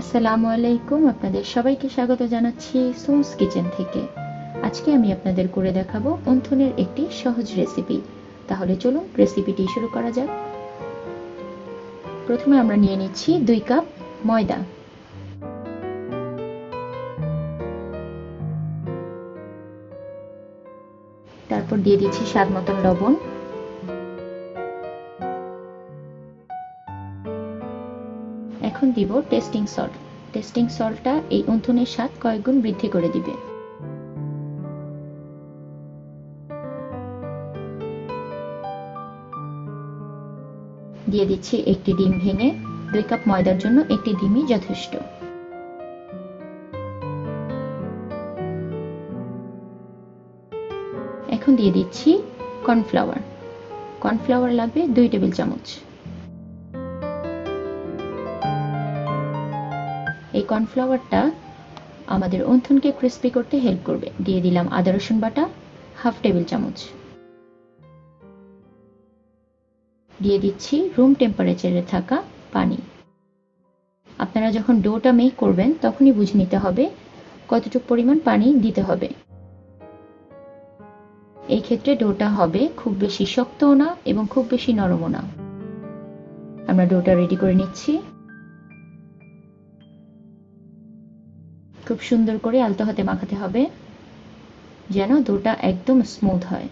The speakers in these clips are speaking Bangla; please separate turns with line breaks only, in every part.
আসসালামু আলাইকুম, আপনাদের সবাইকে স্বাগত জানাচ্ছি সোমস কিচেন থেকে। আজকে আমি আপনাদের করে দেখাবো অন্থনের একটি সহজ রেসিপি তাহলে চলুন রেসিপিটি শুরু করা যাক। প্রথমে আমরা নিয়ে নিচ্ছি দুই কাপ ময়দা। তারপর দিয়ে দিচ্ছি স্বাদ মতন লবণ। দিব টেস্টিং সল্ট টেস্টিং সল্টটা এই অন্থনের স্বাদ কয়েকগুণ বৃদ্ধি করে দিবে। দিয়ে দিচ্ছি একটি ডিম ভেঙে দুই কাপ ময়দার জন্য একটি ডিমই যথেষ্ট। এখন দিয়ে দিচ্ছি কর্নফ্লাওয়ার কর্নফ্লাওয়ার লাগবে দুই টেবিল চামচ। এই কর্নফ্লাওয়ারটা আমাদের অন্থনকে ক্রিস্পি করতে হেল্প করবে। দিয়ে দিলাম আদা, রসুন বাটা হাফ টেবিল চামচ। দিয়ে দিচ্ছি রুম টেম্পারেচারে থাকা পানি। আপনারা যখন ডোটা মেক করবেন, তখনই বুঝে নিতে হবে কতটুকু পরিমাণ পানি দিতে হবে। এই ক্ষেত্রে ডোটা হবে খুব বেশি শক্তও না এবং খুব বেশি নরমও না। আমরা ডোটা রেডি করে নিচ্ছি। খুব সুন্দর করে আলতো হাতে মাখাতে হবে, যেন দুটা একদম স্মুথ হয়।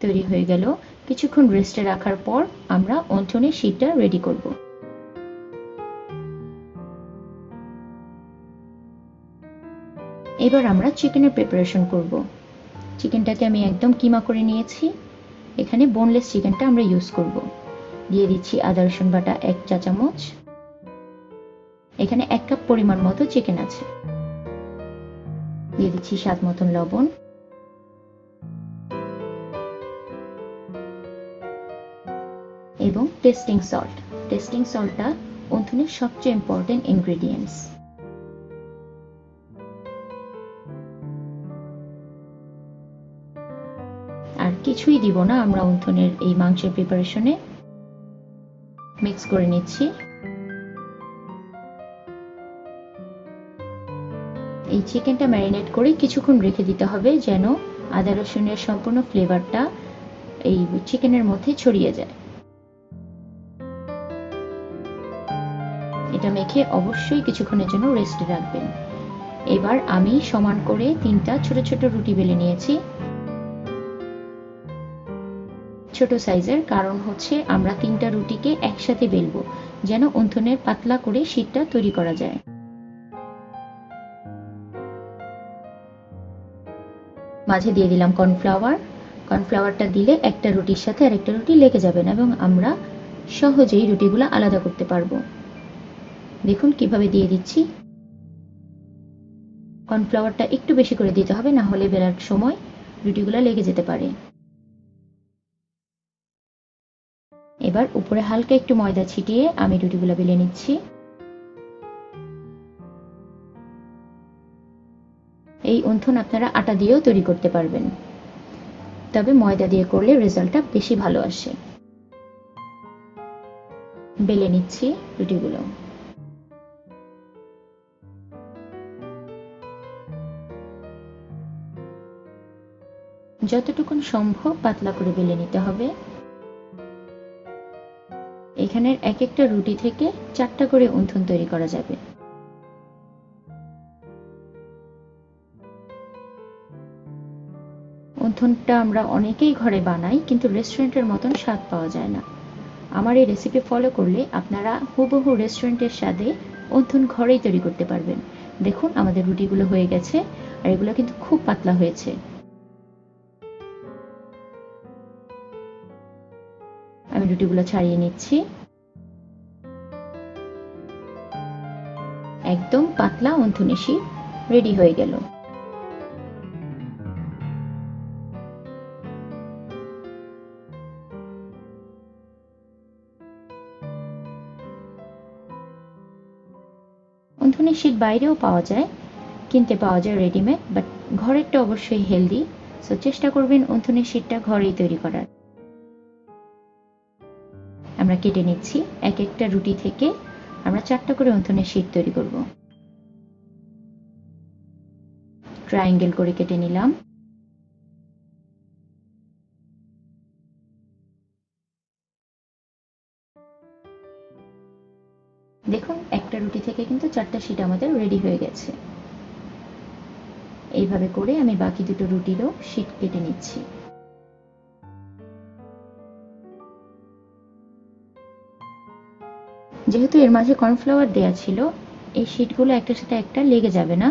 তৈরি হয়ে গেল। কিছুক্ষণ রেস্টে রাখার পর আমরা অন্থনের শীটটা রেডি করব। এবার আমরা চিকেনের প্রিপারেশন করব। চিকেনটাকে আমি একদম কিমা করে নিয়েছি। এখানে বোনলেস চিকেনটা আমরা ইউজ করব। দিয়ে দিচ্ছি আদা রসুন বাটা এক চা চামচ এখানে এক কাপ পরিমাণ মতো চিকেন আছে। দিয়ে দিচ্ছি স্বাদ মতন লবণ। এবং টেস্টিং সল্ট টেস্টিং সল্টটা অন্থনের সবচেয়ে ইম্পর্টেন্ট ইনগ্রেডিয়েন্টস আর কিছুই দিব না, আমরা অন্থনের এই মাংসের প্রিপারেশনে মিক্স করে নিচ্ছি। এই চিকেনটা ম্যারিনেট করে কিছুক্ষণ রেখে দিতে হবে যেন আদা রসুনের সম্পূর্ণ ফ্লেভারটা এই চিকেনের মধ্যে ছড়িয়ে যায়। এটা মেখে অবশ্যই কিছুক্ষণের জন্য রেস্টে রাখবেন। এবার আমি সমান করে তিনটা ছোট ছোট রুটি বেলে নিয়েছি। ছোট সাইজের কারণ হচ্ছে আমরা তিনটা রুটিকে একসাথে বেলবো, যেন অন্থনের পাতলা করে শীতটা তৈরি করা যায়। মাঝে দিয়ে দিলাম কর্নফ্লাওয়ার। কর্নফ্লাওয়ারটা দিলে একটা রুটির সাথে আরেকটা রুটি লেগে যাবে না এবং আমরা সহজেই রুটিগুলো আলাদা করতে পারব। দেখুন কীভাবে দিয়ে দিচ্ছি। কর্নফ্লাওয়ারটা একটু বেশি করে দিতে হবে, না হলে বেলার সময় রুটিগুলো লেগে যেতে পারে। এবার উপরে হালকা একটু ময়দা ছিটিয়ে আমি রুটিগুলো বেলে নিচ্ছি। এই অন্থন আপনারা আটা দিয়েও তৈরি করতে পারবেন। তবে ময়দা দিয়ে করলে রেজাল্টটা বেশি ভালো আসে। বেলে নিচ্ছি রুটিগুলো। যতটুকুন সম্ভব পাতলা করে বেলে নিতে হবে। এখানের এক একটা রুটি থেকে চারটা করে অন্থন তৈরি করা যাবে। অন্থনটা আমরা অনেকেই ঘরে বানাই, কিন্তু রেস্টুরেন্টের মতন স্বাদ পাওয়া যায় না। আমার এই রেসিপি ফলো করলে আপনারা হুবহু রেস্টুরেন্টের স্বাদে অন্থন ঘরেই তৈরি করতে পারবেন। দেখুন আমাদের রুটিগুলো হয়ে গেছে, আর এগুলো কিন্তু খুব পাতলা হয়েছে। আমি রুটিগুলো ছাড়িয়ে নিচ্ছি। একদম পাতলা অন্থনেশি রেডি হয়ে গেল। অন্থনের শীত বাইরেও পাওয়া যায়, কিনতে পাওয়া যায় রেডিমেড বাট ঘরেরটা অবশ্যই হেলদি সো চেষ্টা করবেন অন্ধনের শীতটা ঘরেই তৈরি করার। আমরা কেটে নিচ্ছি, এক একটা রুটি থেকে আমরা চারটা করে অন্ধনের শীত তৈরি করব। ট্রায়াঙ্গেল করে কেটে নিলাম। দেখুন, একটা রুটি থেকে কিন্তু চারটা শিট আমাদের রেডি হয়ে গেছে। এইভাবে করে আমি বাকি দুটো রুটিরও শিট কেটে নিচ্ছি। যেহেতু এর মাঝে কর্নফ্লাওয়ার দেয়া ছিল, এই শিটগুলো একটার সাথে একটা লেগে যাবে না।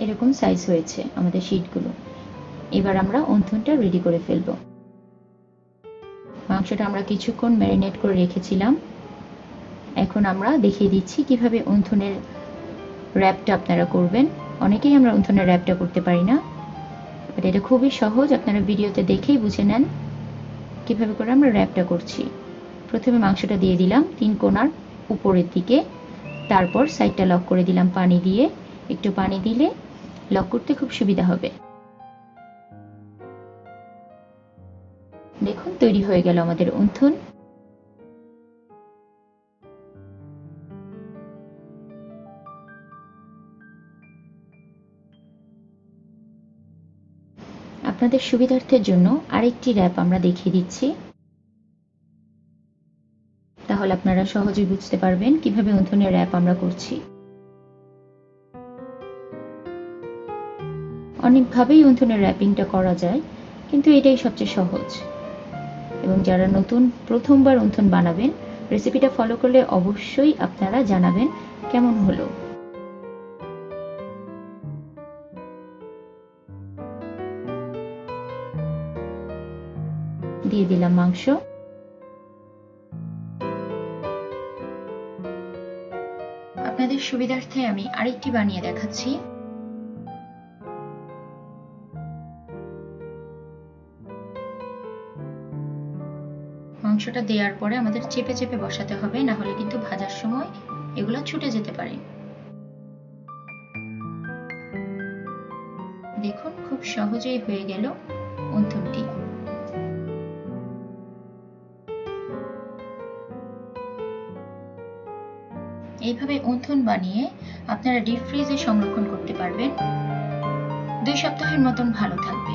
এরকম সাইজ হয়েছে আমাদের শিটগুলো এবার আমরা অন্থনটা রেডি করে ফেলব। মাংসটা আমরা কিছুক্ষণ ম্যারিনেট করে রেখেছিলাম। এখন আমরা দেখিয়ে দিচ্ছি কীভাবে অন্থনের র্যাপটা আপনারা করবেন। অনেকেই আমরা অন্থনের র্যাপটা করতে পারি না। বাট এটা খুবই সহজ, আপনারা ভিডিওতে দেখেই বুঝে নেন কীভাবে করে আমরা র্যাপটা করছি। প্রথমে মাংসটা দিয়ে দিলাম তিন কোনার উপরের দিকে। তারপর সাইডটা লক করে দিলাম পানি দিয়ে। একটু পানি দিলে লক করতে খুব সুবিধা হবে। দেখুন, তৈরি হয়ে গেল আমাদের উন্থন। আপনাদের সুবিধার্থের জন্য আরেকটি র্যাপ আমরা দেখিয়ে দিচ্ছি। তাহলে আপনারা সহজেই বুঝতে পারবেন কীভাবে উন্থনের র্যাপ আমরা করছি। অনেকভাবেই উন্থনের র্যাপিংটা করা যায়, কিন্তু এটাই সবচেয়ে সহজ। এবং যারা নতুন প্রথমবার উন্থন বানাবেন রেসিপিটা ফলো করলে অবশ্যই আপনারা জানাবেন কেমন হলো। দিয়ে দিলাম মাংস। আপনাদের সুবিধার্থে আমি আরেকটি বানিয়ে দেখাচ্ছি। মাংসটা দেওয়ার পরে আমাদের চেপে চেপে বসাতে হবে, না হলে কিন্তু ভাজার সময় এগুলো ছুটে যেতে পারে। দেখুন, খুব সহজেই হয়ে গেল অন্থনটি এইভাবে অন্থন বানিয়ে আপনারা ডিপ ফ্রিজে সংরক্ষণ করতে পারবেন। দুই সপ্তাহের মতন ভালো থাকবে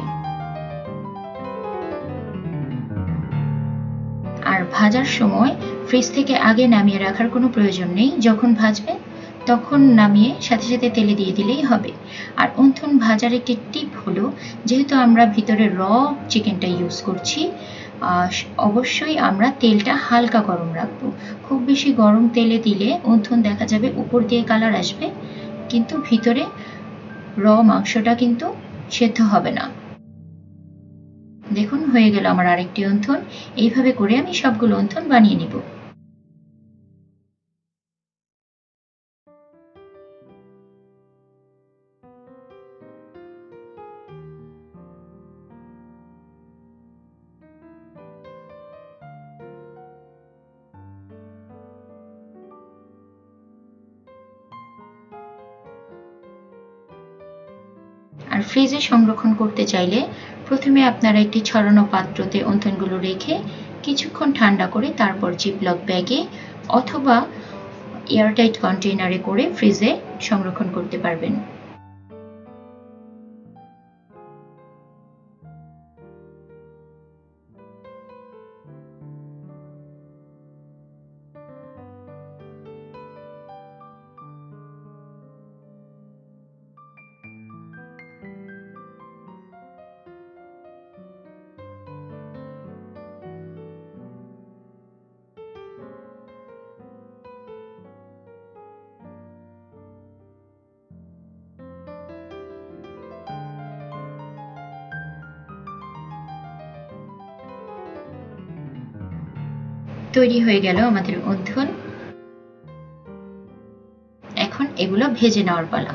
ভাজার সময় ফ্রিজ থেকে আগে নামিয়ে রাখার কোনো প্রয়োজন নেই। যখন ভাজবে, তখন নামিয়ে সাথে সাথে তেলে দিয়ে দিলেই হবে। আর অন্থন ভাজার একটি টিপ হলো, যেহেতু আমরা ভিতরে র চিকেনটা ইউজ করছি অবশ্যই আমরা তেলটা হালকা গরম রাখব। খুব বেশি গরম তেলে দিলে অন্থন দেখা যাবে উপর দিয়ে কালার আসবে, কিন্তু ভিতরে র মাংসটা কিন্তু সেদ্ধ হবে না। দেখুন, হয়ে গেল আমার আরেকটি অন্থন। এইভাবে করে আমি সবগুলো অন্থন বানিয়ে নিব। আর ফ্রিজে সংরক্ষণ করতে চাইলে প্রথমে আপনারা একটি ছড়ানো পাত্রতে অন্তনগুলো রেখে কিছুক্ষণ ঠান্ডা করে তারপর জিপলক ব্যাগে অথবা এয়ারটাইট কন্টেইনারে করে ফ্রিজে সংরক্ষণ করতে পারবেন। তৈরি হয়ে গেল আমাদের অধ্যয়ন। এগুলো ভেজে নেওয়ার পালা।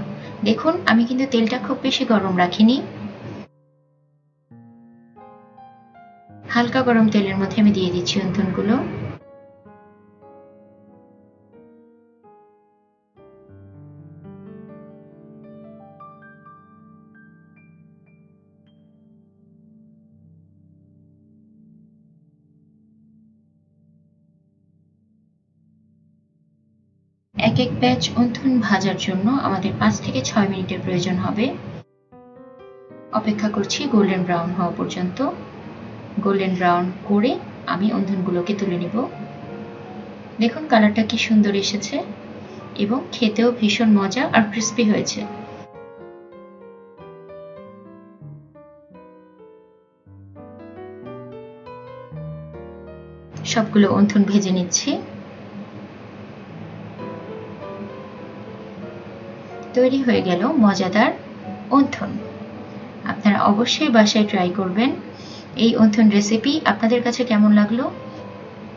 দেখুন, আমি কিন্তু তেলটা খুব বেশি গরম রাখিনি। হালকা গরম তেলের মধ্যে আমি দিয়ে দিচ্ছি অন্থনগুলো এক এক ব্যাচ অন্থন ভাজার জন্য আমাদের পাঁচ থেকে ছয় মিনিটের প্রয়োজন হবে। অপেক্ষা করছি গোল্ডেন ব্রাউন হওয়া পর্যন্ত। গোল্ডেন ব্রাউন করে আমি অন্ধনগুলোকে তুলে নিব। দেখুন কালারটা কি সুন্দর এসেছে এবং খেতেও ভীষণ মজা আর ক্রিস্পি হয়েছে। সবগুলো অন্থন ভেজে নিচ্ছি। তৈরি হয়ে গেল মজাদার অন্থন আপনারা অবশ্যই বাসায় ট্রাই করবেন। এই অন্থন রেসিপি আপনাদের কাছে কেমন লাগল?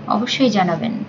অবশ্যই জানাবেন।